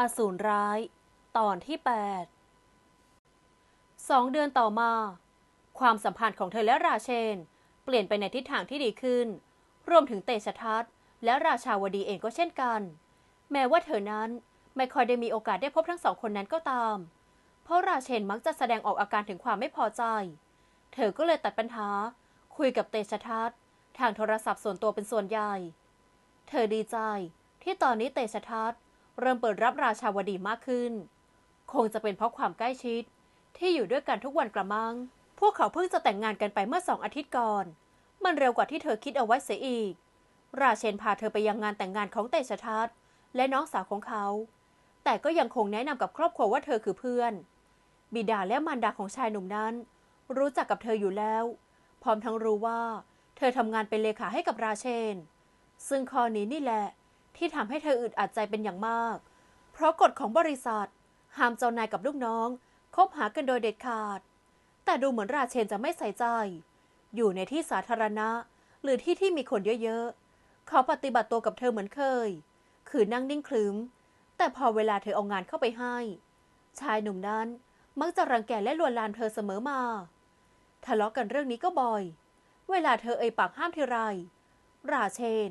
อสูรร้าย ตอนที่ 8 สองเดือนต่อมา ความสัมพันธ์ของเธอและราเชน เปลี่ยนไปในทิศทางที่ดีขึ้น รวมถึงเตชะทัศน์และราชาวดีเองก็เช่นกัน แม้ว่าเธอนั้นไม่ค่อยได้มีโอกาสได้พบทั้งสองคนนั้นก็ตาม เพราะราเชนมักจะแสดงออกอาการถึงความไม่พอใจ เธอก็เลยตัดปัญหา คุยกับเตชะทัศน์ทางโทรศัพท์ส่วนตัวเป็นส่วนใหญ่ เธอดีใจที่ตอนนี้เตชะทัศน์ เริ่มเปิดรับราชาวดีมากขึ้น คงจะเป็นเพราะความใกล้ชิด ที่อยู่ด้วยกันทุกวันกระมัง พวกเขาเพิ่งจะแต่งงานกันไปเมื่อสองอาทิตย์ก่อน มันเร็วกว่าที่เธอคิดเอาไว้เสียอีก ราเชนพาเธอไปยังงานแต่งงานของเตชะทัศน์และน้องสาวของเขา แต่ก็ยังคงแนะนำกับครอบครัวว่าเธอคือเพื่อน บิดาและมารดาของชายหนุ่มนั้น รู้จักกับเธออยู่แล้ว พร้อมทั้งรู้ว่า เธอทำงานเป็นเลขาให้กับราเชน ซึ่งข้อนี้นี่แหละ ที่ทำให้เธออึดอัดใจเป็นอย่างมาก เพราะกฎของบริษัท ห้ามเจ้านายกับลูกน้อง คบหากันโดยเด็ดขาด แต่ดูเหมือนราเชนจะไม่ใส่ใจ อยู่ในที่สาธารณะ หรือที่ที่มีคนเยอะๆ เขาปฏิบัติตัวกับเธอเหมือนเคย คือนั่งนิ่งครึ้มแต่พอเวลาเธอเอางานเข้าไปให้ ชายหนุ่มนั้นมักจะรังแกและลวนลามเธอเสมอมา ทะเลาะกันเรื่องนี้ก็บ่อย เวลาเธอเอ่ยปากห้ามทีไร ราเชน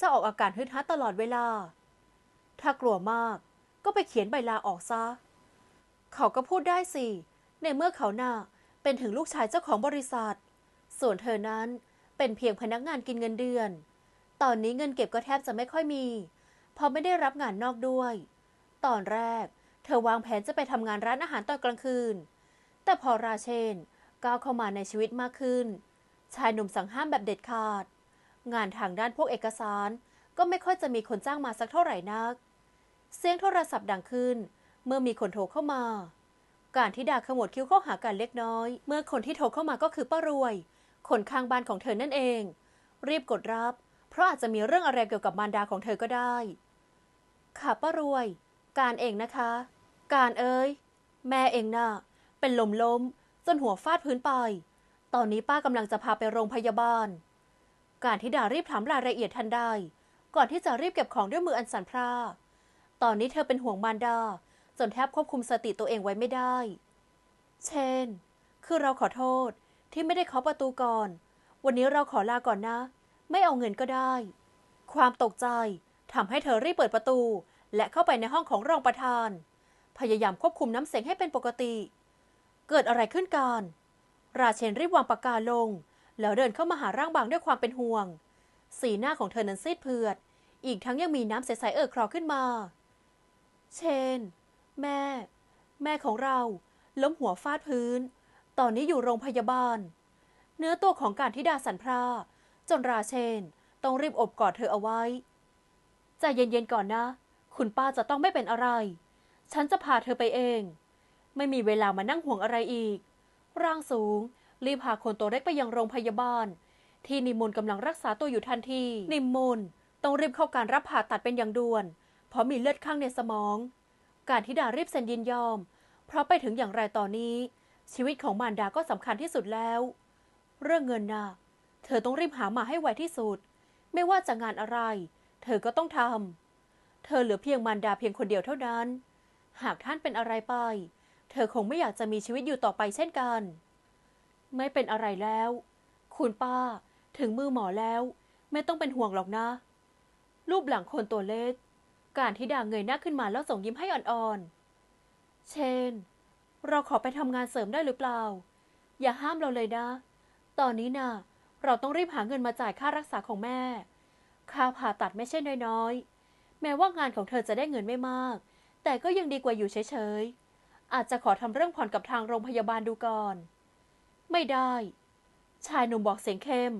จะออกอาการฮึดฮัดตลอดเวลา ถ้ากลัวมากก็ไปเขียนใบลาออกซะ เขาก็พูดได้สิ ในเมื่อเขาหน่ะเป็นถึงลูกชายเจ้าของบริษัท ส่วนเธอนั้นเป็นเพียงพนักงานกินเงินเดือน ตอนนี้เงินเก็บก็แทบจะไม่ค่อยมี เพราะไม่ได้รับงานนอกด้วย ตอนแรก เธอวางแผนจะไปทำงานร้านอาหารตอนกลางคืน แต่พอราเชนก้าวเข้ามาในชีวิตมากขึ้น ชายหนุ่มสั่งห้ามแบบเด็ดขาด งานทางด้านพวกเอกสาร ก็ไม่ค่อยจะมีคนจ้างมาสักเท่าไหร่นัก เสียงโทรศัพท์ดังขึ้น เมื่อมีคนโทรเข้ามา การที่ดาขมวดคิ้วเข้าหากันเล็กน้อย เมื่อคนที่โทรเข้ามาก็คือป้ารวย คนข้างบ้านของเธอนั่นเอง รีบกดรับ เพราะอาจจะมีเรื่องอะไรเกี่ยวกับมารดาของเธอก็ได้ ค่ะป้ารวย การเองนะคะ การเอ้ย แม่เองน่ะ เป็นลมล้มจนหัวฟาดพื้นไป ตอนนี้ป้ากำลังจะพาไปโรงพยาบาล การที่ดารีบถามรายละเอียดทันใดก่อนที่จะรีบเก็บของด้วยมืออันสั่นพร่า ตอนนี้เธอเป็นห่วงมารดา จนแทบควบคุมสติตัวเองไว้ไม่ได้ เช่น คือเราขอโทษที่ไม่ได้เคาะประตูก่อน วันนี้เราขอลาก่อนนะ ไม่เอาเงินก็ได้ ความตกใจทำให้เธอรีบเปิดประตู และเข้าไปในห้องของรองประธาน พยายามควบคุมน้ำเสียงให้เป็นปกติ เกิดอะไรขึ้นการราเชนรีบวางปากกาลง แล้วเดินเข้ามาหาร่างบางด้วยความเป็นห่วง สีหน้าของเธอนั้นซีดเผือด อีกทั้งยังมีน้ำใสๆเอ่อคลอขึ้นมา เชน แม่ แม่ของเรา ล้มหัวฟาดพื้น ตอนนี้อยู่โรงพยาบาล เนื้อตัวของการทิดาสันพรา จนราเชน ต้องรีบอบกอดเธอเอาไว้ใจเย็นๆก่อนนะ คุณป้าจะต้องไม่เป็นอะไร ฉันจะพาเธอไปเอง ไม่มีเวลามานั่งห่วงอะไรอีก ร่างสูง รีบพาคนตัวเล็กไปยังโรงพยาบาล ที่นิมนต์กำลังรักษาตัวอยู่ทันที นิมนต์ต้องรีบเข้าการรับผ่าตัดเป็นอย่างด่วน เพราะมีเลือดข้างในสมอง การที่ดารีบเซ็นยินยอม เพราะไปถึงอย่างไรตอนนี้ ชีวิตของมารดาก็สำคัญที่สุดแล้ว เรื่องเงินนะเธอต้องรีบหามาให้ไวที่สุด ไม่ว่าจะงานอะไร เธอก็ต้องทำเธอเหลือเพียงมารดาเพียงคนเดียวเท่านั้น หากท่านเป็นอะไรไป เธอคงไม่อยากจะมีชีวิตอยู่ต่อไปเช่นกัน ไม่เป็นอะไรแล้ว คุณป้า ถึงมือหมอแล้ว ไม่ต้องเป็นห่วงหรอกนะ รูปหลังคนตัวเล็ก การที่ดาเงยหน้าขึ้นมาแล้วส่งยิ้มให้อ่อนๆ เชน เราขอไปทำงานเสริมได้หรือเปล่า อย่าห้ามเราเลยนะ ตอนนี้นะ่ะ เราต้องรีบหาเงินมาจ่ายค่ารักษาของแม่ ค่าผ่าตัดไม่ใช่น้อยๆ แม้ว่างานของเธอจะได้เงินไม่มาก แต่ก็ยังดีกว่าอยู่เฉยๆ อาจจะขอทำเรื่องผ่อนกับทางโรงพยาบาลดูก่อน ไม่ได้ ชายหนุ่มบอกเสียงเข้ม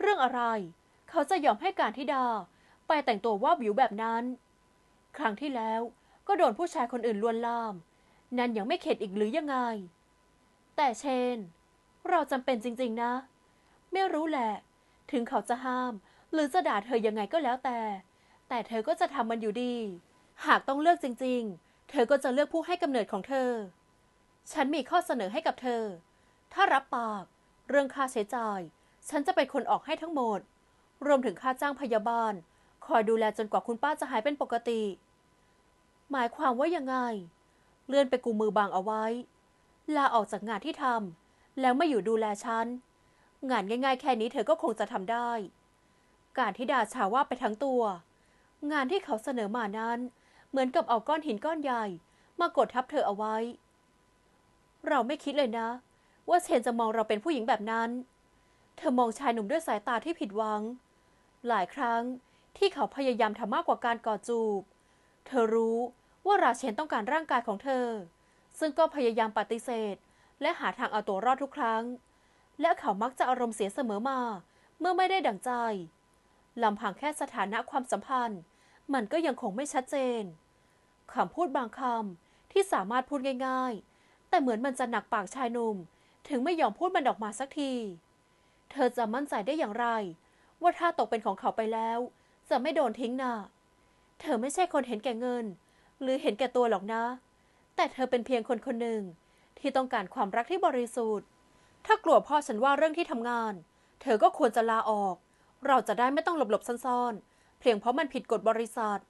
เรื่องอะไร เขาจะยอมให้การทิดา ไปแต่งตัวว่าบวิวแบบนั้น ครั้งที่แล้วก็โดนผู้ชายคนอื่นลวนลาม นั่นยังไม่เข็ดอีกหรือยังไง แต่เชน เราจำเป็นจริง ๆ นะ ไม่รู้แหละ ถึงเขาจะห้าม หรือจะด่าเธอยังไงก็แล้วแต่ แต่เธอก็จะทำมันอยู่ดี หากต้องเลือกจริง ๆ เธอก็จะเลือกผู้ให้กำเนิดของเธอ ฉันมีข้อเสนอให้กับเธอ ถ้ารับปาก เรื่องค่าใช้จ่าย ฉันจะเป็นคนออกให้ทั้งหมด รวมถึงค่าจ้างพยาบาล คอยดูแลจนกว่าคุณป้าจะหายเป็นปกติ หมายความว่ายังไง เลื่อนไปกุมมือบางเอาไว้ ลาออกจากงานที่ทำแล้วไม่อยู่ดูแลฉัน งานง่ายๆ แค่นี้เธอก็คงจะทำได้ การที่ดาชาว่าไปทั้งตัว งานที่เขาเสนอมานั้น เหมือนกับเอาก้อนหินก้อนใหญ่ มากดทับเธอเอาไว้ เราไม่คิดเลยนะ ว่าเชนจะมองเราเป็นผู้หญิงแบบนั้น เธอมองชายหนุ่มด้วยสายตาที่ผิดหวัง หลายครั้งที่เขาพยายามทำมากกว่าการกอดจูบ เธอรู้ว่าราเชนต้องการร่างกายของเธอ ซึ่งก็พยายามปฏิเสธ และหาทางเอาตัวรอดทุกครั้ง และเขามักจะอารมณ์เสียเสมอมา เมื่อไม่ได้ดั่งใจลำพังแค่สถานะความสัมพันธ์ มันก็ยังคงไม่ชัดเจนคำพูดบางคำที่สามารถพูดง่าย ๆ แต่เหมือนมันจะหนักปากชายหนุ่ม ถึงไม่ยอมพูดมันออกมาสักที เธอจะมั่นใจได้อย่างไร ว่าถ้าตกเป็นของเขาไปแล้ว จะไม่โดนทิ้งน่ะเธอไม่ใช่คนเห็นแก่เงิน หรือเห็นแก่ตัวหรอกนะ แต่เธอเป็นเพียงคนคนหนึ่งที่ต้องการความรักที่บริสุทธิ์ ถ้ากลัวพ่อฉันว่าเรื่องที่ทำงาน เธอก็ควรจะลาออก เราจะได้ไม่ต้องหลบๆซ่อนๆ เพียงเพราะมันผิดกฎบริษัท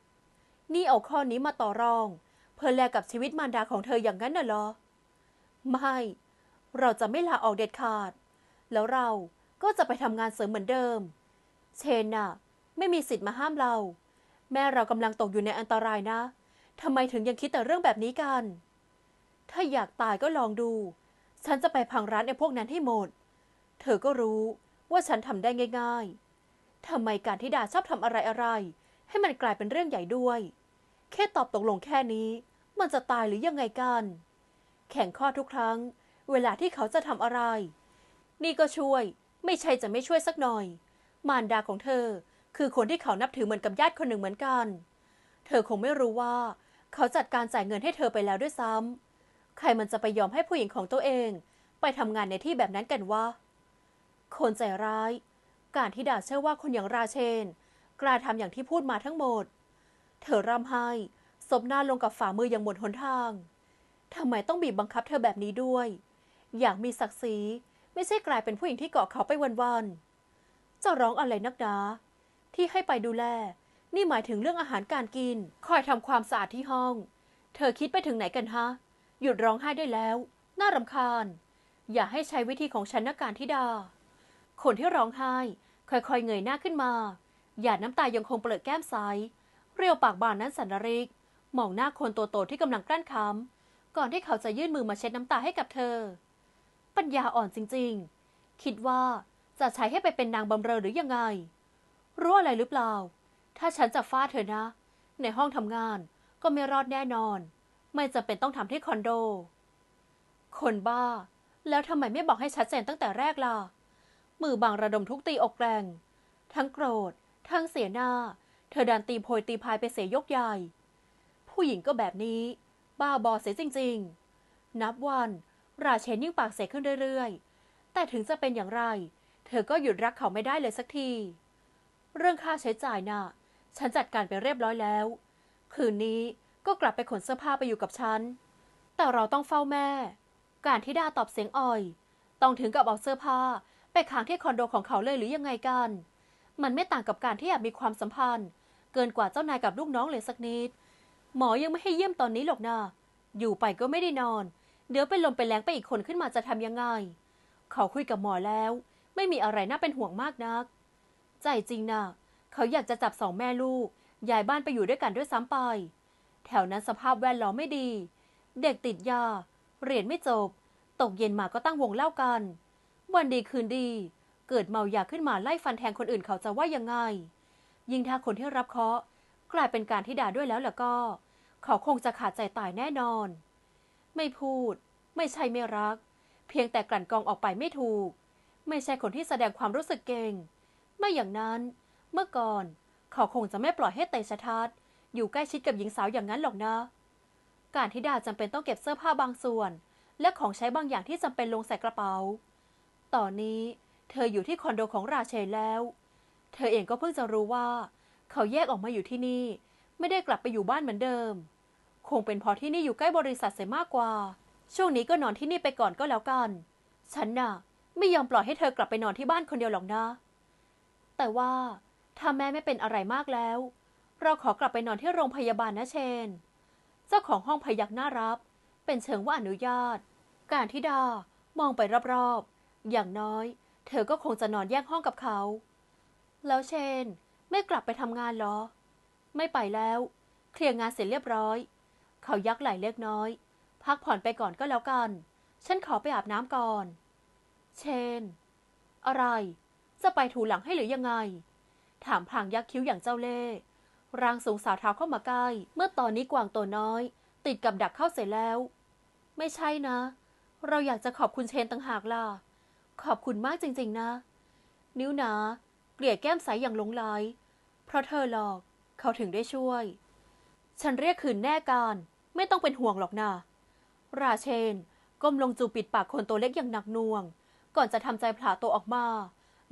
นี่เอาข้อนี้มาต่อรอง เพื่อแลกกับชีวิตมารดาของเธออย่างนั้นน่ะเหรอ ไม่ เราจะไม่ลาออกเด็ดขาด แล้วเราก็จะไปทำงานเสริมเหมือนเดิม เชนน่ะ ไม่มีสิทธิ์มาห้ามเรา แม่เรากำลังตกอยู่ในอันตรายนะทำไมถึงยังคิดแต่เรื่องแบบนี้กัน ถ้าอยากตายก็ลองดู ฉันจะไปพังร้านไอ้พวกนั้นให้หมด เธอก็รู้ว่าฉันทำได้ง่ายๆทำไมการที่ดาชอบทำอะไรๆให้มันกลายเป็นเรื่องใหญ่ด้วย แค่ตอบตกลงแค่นี้ มันจะตายหรือยังไงกัน แข่งข้อทุกครั้ง เวลาที่เขาจะทำอะไร นี่ก็ช่วย ไม่ใช่จะไม่ช่วยสักหน่อย มารดาของเธอ คือคนที่เขานับถือเหมือนกับญาติคนหนึ่งเหมือนกัน เธอคงไม่รู้ว่า เขาจัดการจ่ายเงินให้เธอไปแล้วด้วยซ้ำใครมันจะไปยอมให้ผู้หญิงของตัวเอง ไปทำงานในที่แบบนั้นกันวะคนใจร้าย การที่ดาเชื่อว่าคนอย่างราเชน กล้าทำอย่างที่พูดมาทั้งหมด เธอร่ำไห้ซบหน้าลงกับฝ่ามืออย่างหมดหนทางทำไมต้องบีบบังคับเธอแบบนี้ด้วย อย่ากมีศักดิ์ศรีไม่ใช่กลายเป็นผู้หญิงที่เกาะเขาไปวันๆจะร้องอะไรนักหนาที่ให้ไปดูแล นี่หมายถึงเรื่องอาหารการกิน คอยทำความสะอาดที่ห้อง เธอคิดไปถึงไหนกันฮะ หยุดร้องไห้ได้แล้ว น่ารำคาญ อย่าให้ใช้วิธีของฉันนะการทิดา คนที่ร้องไห้ ค่อยๆเงยหน้าขึ้นมา หยาดน้ำตายังคงเปลือกแก้มใสเรียวปากบานนั้นสันนริก มองหน้าคนตัวโตที่กำลังกลั้นคำก่อนที่เขาจะยื่นมือมาเช็ดน้ำตาให้กับเธอ ปัญญาอ่อนจริง ๆ คิดว่าจะใช้ให้ไปเป็นนางบำเรอหรือยังไง รู้อะไรหรือเปล่า ถ้าฉันจะฟาดเธอนะ ในห้องทำงานก็ไม่รอดแน่นอน ไม่จำเป็นต้องทำที่คอนโด คนบ้า แล้วทำไมไม่บอกให้ชัดเจนตั้งแต่แรกล่ะ มือบางระดมทุกตีอกแรง ทั้งโกรธ ทั้งเสียหน้า เธอดันตีโพยตีพายไปเสียยกใหญ่ ผู้หญิงก็แบบนี้ บ้าบอเสียจริง ๆ นับวัน ราเชนยิ่งปากเสียขึ้นเรื่อยๆ แต่ถึงจะเป็นอย่างไร เธอก็หยุดรักเขาไม่ได้เลยสักที เรื่องค่าใช้จ่ายน่ะ ฉันจัดการไปเรียบร้อยแล้ว คืนนี้ก็กลับไปขนเสื้อผ้าไปอยู่กับฉัน แต่เราต้องเฝ้าแม่ การที่ดาตอบเสียงอ่อย ต้องถึงกับเอาเสื้อผ้า ไปค้างที่คอนโดของเขาเลยหรือยังไงกัน มันไม่ต่างกับการที่อยากมีความสัมพันธ์ เกินกว่าเจ้านายกับลูกน้องเลยสักนิด หมอยังไม่ให้เยี่ยมตอนนี้หรอกนะ อยู่ไปก็ไม่ได้นอน เดี๋ยวเป็นลมเป็นแรงไปอีกคนขึ้นมาจะทำยังไง เขาคุยกับหมอแล้ว ไม่มีอะไรน่าเป็นห่วงมากนัก ใจจริงนะเขาอยากจะจับสองแม่ลูกย้ายบ้านไปอยู่ด้วยกันด้วยซ้ำไป แถวนั้นสภาพแวดล้อมไม่ดี เด็กติดยา เรียนไม่จบ ตกเย็นมาก็ตั้งวงเล่ากัน วันดีคืนดี เกิดเมายาขึ้นมาไล่ฟันแทงคนอื่นเขาจะว่ายังไง ยิ่งถ้าคนที่รับเคราะห์กลายเป็นการที่ด่าด้วยแล้วล่ะก็ เขาคงจะขาดใจตายแน่นอน ไม่พูด ไม่ใช่ไม่รัก เพียงแต่กลั่นกรองออกไปไม่ถูก ไม่ใช่คนที่แสดงความรู้สึกเก่ง ไม่อย่างนั้นเมื่อก่อนเขาคงจะไม่ปล่อยให้เตชะทัศน์อยู่ใกล้ชิดกับหญิงสาวอย่างนั้นหรอกนะ การที่ดาจำเป็นต้องเก็บเสื้อผ้าบางส่วน และของใช้บางอย่างที่จำเป็นลงใส่กระเป๋า ตอนนี้เธออยู่ที่คอนโดของราเชนแล้ว เธอเองก็เพิ่งจะรู้ว่า เขาแยกออกมาอยู่ที่นี่ ไม่ได้กลับไปอยู่บ้านเหมือนเดิม คงเป็นเพราะที่นี่อยู่ใกล้บริษัทเสียมากกว่า ช่วงนี้ก็นอนที่นี่ไปก่อนก็แล้วกัน ฉันน่ะ ไม่ยอมปล่อยให้เธอกลับไปนอนที่บ้านคนเดียวหรอกนะ แต่ว่าถ้าแม่ไม่เป็นอะไรมากแล้ว เราขอกลับไปนอนที่โรงพยาบาลนะเชน เจ้าของห้องพยักหน้ารับ เป็นเชิงว่าอนุญาต การที่ดามองไปรอบๆ อย่างน้อย เธอก็คงจะนอนแยกห้องกับเขา แล้วเชน ไม่กลับไปทำงานหรอ ไม่ไปแล้ว เคลียร์งานเสร็จเรียบร้อย เขายักไหล่เล็กน้อย พักผ่อนไปก่อนก็แล้วกัน ฉันขอไปอาบน้ำก่อน เชน อะไร จะไปถูหลังให้หรือยังไง ถามพลางยักคิ้วอย่างเจ้าเล่ห์ร่างสูงสาวเท้าเข้ามาใกล้ เมื่อตอนนี้กวางตัวน้อย ติดกับดักเข้าเสร็จแล้ว ไม่ใช่นะ เราอยากจะขอบคุณเชนต่างหากล่ะ ขอบคุณมากจริง ๆ นะ นิ้วหนา เกลี่ยแก้มใสอย่างหลงไหลเพราะเธอหลอก เขาถึงได้ช่วย ฉันเรียกคืนแน่การ ไม่ต้องเป็นห่วงหรอกนะราเชน ก้มลงจูบปิดปากคนตัวเล็กอย่างหนักหน่วง ก่อนจะทำใจผลาตัวออกมา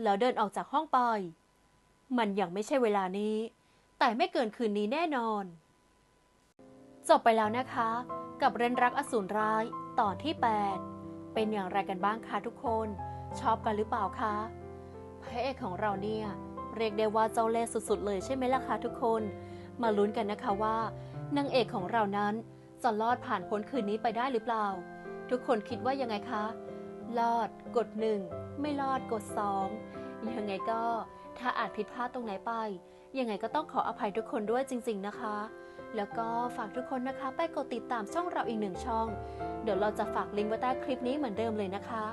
แล้วเดินออกจากห้องไป มันยังไม่ใช่เวลานี้ แต่ไม่เกินคืนนี้แน่นอน จบไปแล้วนะคะ กับเรนรักอสูรร้ายตอนที่ 8 เป็นอย่างไรกันบ้างคะทุกคน ชอบกันหรือเปล่าคะพระเอกของเราเนี่ย เรียกได้ว่าเจ้าเล่ห์สุดๆเลยใช่ไหมล่ะคะทุกคน มาลุ้นกันนะคะว่านางเอกของเรานั้นจะรอดผ่านพ้นคืนนี้ไปได้หรือเปล่า ทุกคนคิดว่ายังไงคะรอดกดหนึ่งไม่รอดกดสองยังไงก็ถ้าอาจผิดพลาดตรงไหนไป ยังไงก็ต้องขออภัยทุกคนด้วยจริง ๆนะคะ แล้วก็ฝากทุกคนนะคะไปกดติดตามช่องเราอีกหนึ่งช่อง เดี๋ยวเราจะฝากลิงก์ไว้ใต้คลิปนี้เหมือนเดิมเลยนะคะ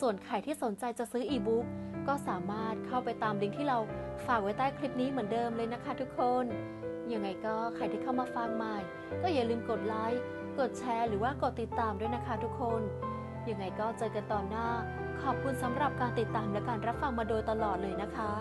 ส่วนใครที่สนใจจะซื้ออีบุ๊กก็สามารถเข้าไปตามลิงก์ที่เราฝากไว้ใต้คลิปนี้เหมือนเดิมเลยนะคะ ทุกคน ยังไงก็ใครที่เข้ามาฟังใหม่ ก็อย่าลืมกดไลค์ กดแชร์ หรือว่ากดติดตามด้วยนะคะทุกคน ยังไงก็เจอกันตอนหน้า ขอบคุณสำหรับการติดตามและการรับฟังมาโดยตลอดเลยนะคะ